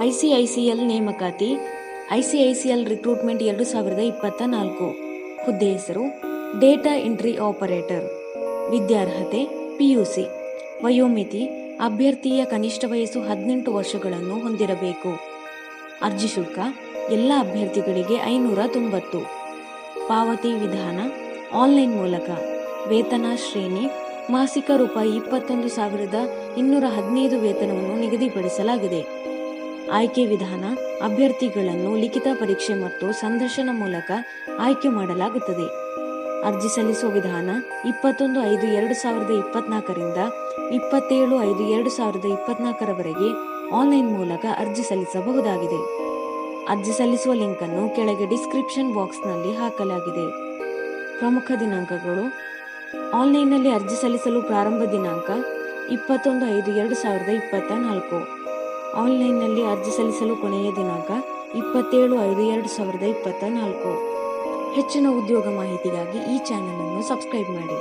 ಐಸಿಐಸಿಎಲ್ ನೇಮಕಾತಿ, ಐಸಿಐಸಿಎಲ್ ರಿಕ್ರೂಟ್ಮೆಂಟ್ ಎರಡು ಸಾವಿರದ ಇಪ್ಪತ್ತ ನಾಲ್ಕು. ಹುದ್ದೆ ಹೆಸರು, ಡೇಟಾ ಎಂಟ್ರಿ ಆಪರೇಟರ್. ವಿದ್ಯಾರ್ಹತೆ, ಪಿಯುಸಿ. ವಯೋಮಿತಿ, ಅಭ್ಯರ್ಥಿಯ ಕನಿಷ್ಠ ವಯಸ್ಸು ಹದಿನೆಂಟು ವರ್ಷಗಳನ್ನು ಹೊಂದಿರಬೇಕು. ಅರ್ಜಿ ಶುಲ್ಕ, ಎಲ್ಲ ಅಭ್ಯರ್ಥಿಗಳಿಗೆ ಐನೂರ ತೊಂಬತ್ತು. ಪಾವತಿ ವಿಧಾನ, ಆನ್ಲೈನ್ ಮೂಲಕ. ವೇತನ ಶ್ರೇಣಿ ಮಾಸಿಕ ರೂಪಾಯಿ ಇಪ್ಪತ್ತೊಂದು ಸಾವಿರದ ಇನ್ನೂರ ಹದಿನೈದು ವೇತನವನ್ನು ನಿಗದಿಪಡಿಸಲಾಗಿದೆ. ಆಯ್ಕೆ ವಿಧಾನ, ಅಭ್ಯರ್ಥಿಗಳನ್ನು ಲಿಖಿತ ಪರೀಕ್ಷೆ ಮತ್ತು ಸಂದರ್ಶನ ಮೂಲಕ ಆಯ್ಕೆ ಮಾಡಲಾಗುತ್ತದೆ. ಅರ್ಜಿ ಸಲ್ಲಿಸುವ ವಿಧಾನ, ಇಪ್ಪತ್ತೊಂದು ಐದು ಎರಡು ಸಾವಿರದ ಇಪ್ಪತ್ನಾಲ್ಕರಿಂದ ಇಪ್ಪತ್ತೇಳು ಐದು ಎರಡು ಸಾವಿರದ ಇಪ್ಪತ್ನಾಲ್ಕರವರೆಗೆ ಆನ್ಲೈನ್ ಮೂಲಕ ಅರ್ಜಿ ಸಲ್ಲಿಸಬಹುದಾಗಿದೆ. ಅರ್ಜಿ ಸಲ್ಲಿಸುವ ಲಿಂಕ್ ಅನ್ನು ಕೆಳಗೆ ಡಿಸ್ಕ್ರಿಪ್ಷನ್ ಬಾಕ್ಸ್ನಲ್ಲಿ ಹಾಕಲಾಗಿದೆ. ಪ್ರಮುಖ ದಿನಾಂಕಗಳು ಆನ್ಲೈನ್ನಲ್ಲಿ ಅರ್ಜಿ ಸಲ್ಲಿಸಲು ಪ್ರಾರಂಭ ದಿನಾಂಕ ಇಪ್ಪತ್ತೊಂದು ಐದು ಎರಡು ಸಾವಿರದ ಇಪ್ಪತ್ತ ನಾಲ್ಕು ಆನ್ಲೈನ್ನಲ್ಲಿ ಅರ್ಜಿ ಸಲ್ಲಿಸಲು ಕೊನೆಯ ದಿನಾಂಕ ಇಪ್ಪತ್ತೇಳು ಐದು ಎರಡು ಸಾವಿರದ ಇಪ್ಪತ್ತ ನಾಲ್ಕು ಹೆಚ್ಚಿನ ಉದ್ಯೋಗ ಮಾಹಿತಿಗಾಗಿ ಈ ಚಾನಲನ್ನು ಸಬ್ಸ್ಕ್ರೈಬ್ ಮಾಡಿ.